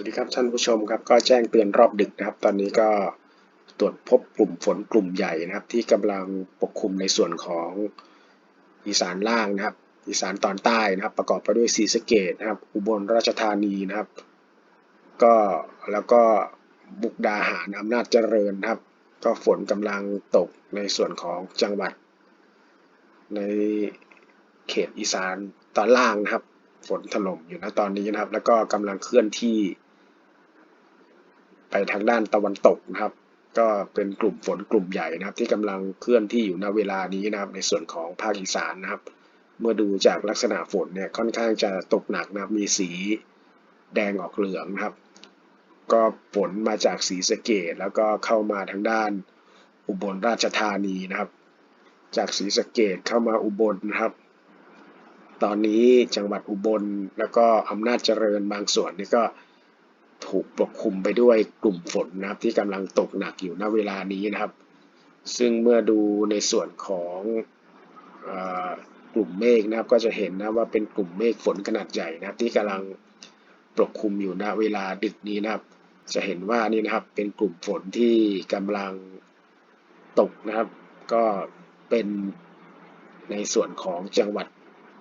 วัสดีครับท่านผู้ชมครับก็แจ้งเตือนรอบดึกนะครับ ตอนนี้ก็ตรวจพบกลุ่มฝนกลุ่มใหญ่นะครับ ที่กำลังปกคลุมในส่วนของอีสานล่างนะครับ อีสานตอนใต้นะครับ ประกอบไปด้วยศรีสะเกดนะครับ อุบลราชธานีนะครับ ก็แล้วก็บุกดาหารอำนาจเจริญนะครับ ก็ฝนกำลังตกในส่วนของจังหวัด ในเขตอีสานตอนล่างนะครับฝนถล่มอยู่นะตอนนี้นะครับ แล้วก็กำลังเคลื่อนที่ ไปทางด้านตะวันตกนะครับ ก็เป็นกลุ่มฝนกลุ่มใหญ่นะครับ ที่กำลังเคลื่อนที่อยู่ณเวลานี้นะครับ ในส่วนของภาคอีสานนะครับ เมื่อดูจากลักษณะฝนเนี่ยค่อนข้างจะตกหนักนะครับมีสีแดงออกเหลืองนะครับ ก็ฝนมาจากสีสะเกดแล้วก็เข้ามาทางด้านอุบลราชธานีนะครับ จากสีสะเกดเข้ามาอุบลนะครับ ตอนนี้จังหวัดอุบลแล้วก็อำนาจเจริญบางส่วนนี่ก็ ถูกปกคลุมไปด้วยกลุ่มฝนนะครับ ที่กำลังตกหนักอยู่ณเวลานี้นะครับ ซึ่งเมื่อดูในส่วนของอกลุ่มเมฆนะครับ ก็จะเห็นนะว่าเป็นกลุ่มเมฆฝนขนาดใหญ่นะครับ ที่กำลังปกคลุมอยู่ณเวลาดึกนี้นะครับ จะเห็นว่านี่นะครับเป็นกลุ่มฝนที่กำลังตกนะครับ ก็เป็นในส่วนของจังหวัด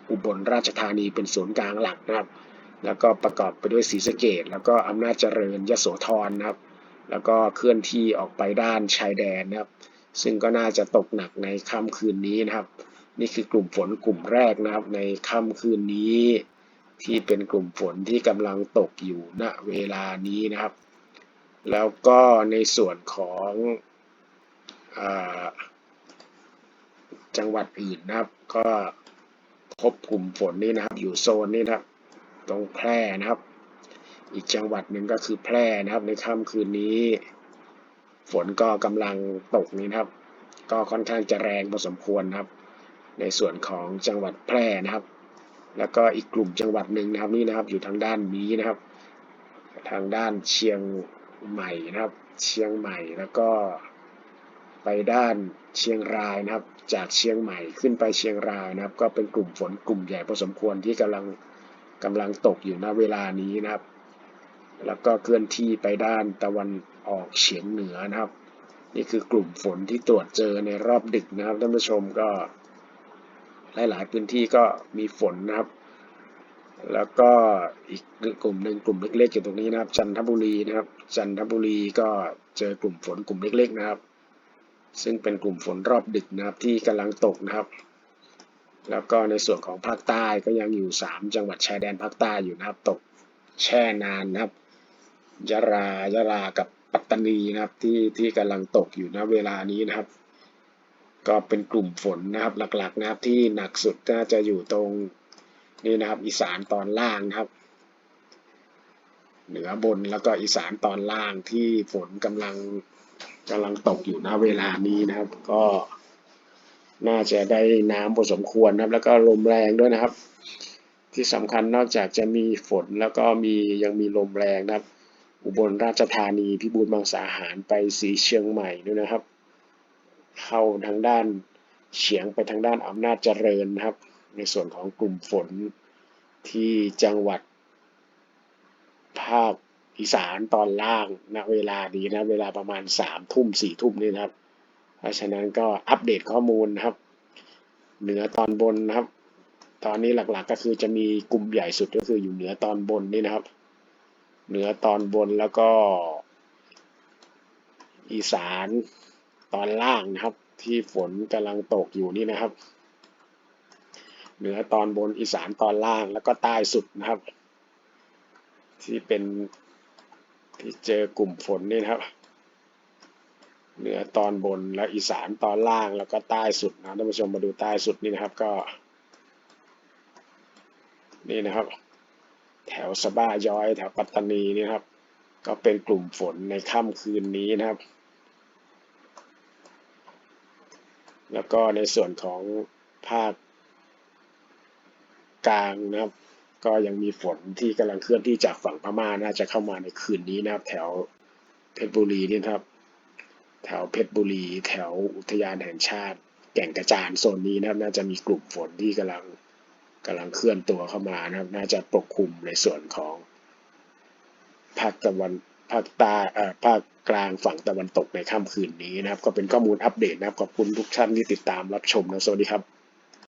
อุบลราชธานีเป็นศูนย์กลางหลักนะครับ แล้วก็ประกอบไปด้วยศรีสะเกดแล้วก็อำนาจเจริญยโสธรนะครับ แล้วก็เคลื่อนที่ออกไปด้านชายแดนนะครับ ซึ่งก็น่าจะตกหนักในค่ำคืนนี้นะครับ นี่คือกลุ่มฝนกลุ่มแรกนะครับ ในค่ำคืนนี้ ที่เป็นกลุ่มฝนที่กำลังตกอยู่ณเวลานี้นะครับ แล้วก็ในส่วนของอจังหวัดอื่นนะครับ ก็พบกลุ่มฝนนี่นะครับ อยู่โซนนี้นะครับ ตรงแพร่นะครับ อีกจังหวัดหนึ่งก็คือแพร่นะครับ ในค่ำคืนนี้ ฝนก็กำลังตกนี้นะครับ ก็ค่อนข้างจะแรงพอสมควรนะครับ ในส่วนของจังหวัดแพร่นะครับ แล้วก็อีกกลุ่มจังหวัดหนึ่งนะครับนี่นะครับ อยู่ทางด้านนี้นะครับ ทางด้านเชียงใหม่นะครับ เชียงใหม่แล้วก็ไปด้านเชียงรายนะครับ จากเชียงใหม่ขึ้นไปเชียงรายนะครับ ก็เป็นกลุ่มฝนกลุ่มใหญ่พอสมควรที่กำลัง กำลังตกอยู่ณเวลานี้นะครับ แล้วก็เคลื่อนที่ไปด้านตะวันออกเฉียงเหนือนะครับ นี่คือกลุ่มฝนที่ตรวจเจอในรอบดึกนะครับท่านผู้ชมก็ หลาย ๆ พื้นที่ก็มีฝนนะครับ แล้วก็อีกกลุ่มหนึ่งกลุ่มเล็ก ๆ อยู่ตรงนี้นะครับ จันทบุรีนะครับ จันทบุรีก็เจอกลุ่มฝนกลุ่มเล็ก ๆ นะครับ ซึ่งเป็นกลุ่มฝนรอบดึกนะครับที่กำลังตกนะครับ แล้วก็ในส่วนของภาคใต้ก็ยังอยู่ 3 จังหวัดชายแดนภาคใต้อยู่นะครับ ตกแช่นานนะครับยะรายะลากับปัตตานีนะครับที่ที่กำลังตกอยู่ณเวลานี้นะครับ ก็เป็นกลุ่มฝนนะครับหลักๆนะครับที่หนักสุดน่าจะอยู่ตรงนี่นะครับอีสานตอนล่างนะครับ เหนือบนแล้วก็อีสานตอนล่างที่ฝนกำลังกำลังตกอยู่ณเวลานี้นะครับ ก็ น่าจะได้น้ำพอสมควรครับ แล้วก็ลมแรงด้วยนะครับ ที่สำคัญนอกจากจะมีฝนแล้วก็มียังมีลมแรงนะครับ อุบลราชธานีพิบูลมังสาหารไปสีเชียงใหม่ด้วยนะครับ เข้าทางด้านเฉียงไปทางด้านอำนาจเจริญนะครับ ในส่วนของกลุ่มฝนที่จังหวัด ภาคอีสานตอนล่างณเวลานี้นะเวลาประมาณสามทุ่มสี่ทุ่มนี่นะครับ เพราะฉะนั้นก็อัปเดตข้อมูลนะครับ เหนือตอนบนนะครับ ตอนนี้หลักๆก็คือจะมีกลุ่มใหญ่สุดก็คืออยู่เหนือตอนบนนี่นะครับ เหนือตอนบนแล้วก็ อีสานตอนล่างนะครับ ที่ฝนกำลังตกอยู่นี่นะครับ เหนือตอนบนอีสานตอนล่างแล้วก็ใต้สุดนะครับ ที่เป็นที่เจอกลุ่มฝนนี่นะครับ เหนือตอนบนและอีสานตอนล่างแล้วก็ใต้สุดนะท่านผู้ชมมาดูใต้สุดนี่นะครับก็นี่นะครับ แถวสะบ้าย้อย แถวปัตตานีนี่ครับ ก็เป็นกลุ่มฝนในค่ำคืนนี้นะครับ แล้วก็ในส่วนของภาคกลางนะครับ ก็ยังมีฝนที่กำลังเคลื่อนที่จากฝั่งพม่าน่าจะเข้ามาในคืนนี้นะครับ แถวเพชรบุรีนี่ครับ แถวเพชรบุรี แถวอุทยานแห่งชาติ แก่งกระจานโซนนี้นะครับน่าจะมีกลุ่มฝนที่กำลังกำลังเคลื่อนตัวเข้ามานะครับ น่าจะปกคลุมในส่วนของภาคตะวันภาคใต้เอ่อภาคกลางฝั่งตะวันตกในค่ำคืนนี้นะครับ ก็เป็นข้อมูลอัปเดตนะครับขอบคุณทุกท่านที่ติดตามรับชมนะสวัสดีครับ